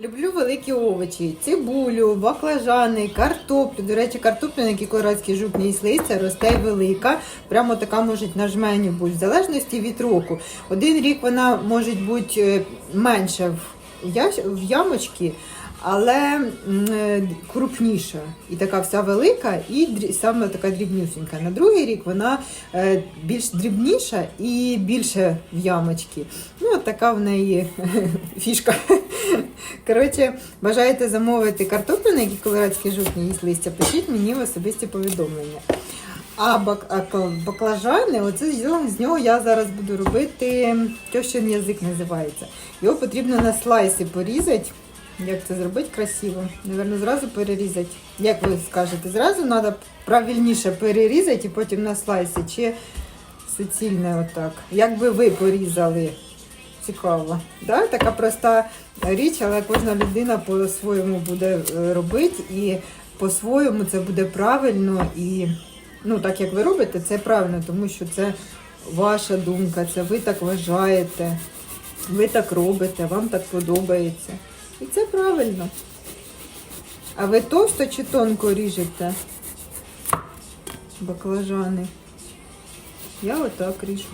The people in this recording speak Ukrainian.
Люблю великі овочі, цибулю, баклажани, картоплю. До речі, картопля, на якій колорадський жук слиця, росте й велика. Прямо така може на жменю бути, в залежності від року. Один рік вона може бути е, менша в, ямочки, але е, крупніша. І така вся велика, і саме така дрібнюсенька. На другий рік вона е, більш дрібніша і більше в ямочки. Ну, от така в неї фішка. Коротше, бажаєте замовити картоплю, на якій колорадський жук не їсть листя, пишіть мені в особисті повідомлення. А бак, баклажани, оце з нього- я зараз буду робити тьощин язик називається. Його потрібно на слайси порізати. Як це зробити красиво? Наверно, зразу перерізати. Як ви скажете, зразу треба правильніше перерізати і потім на слайси, чи суцільне отак. Як би ви порізали? Цікаво. Да? Така проста річ, але кожна людина по-своєму буде е, робити і по-своєму це буде правильно і ну, так як ви робите, це правильно, тому що це ваша думка, це ви так вважаєте, ви так робите, вам так подобається. І це правильно. А ви товсто чи тонко ріжете баклажани? Я отак ріжу.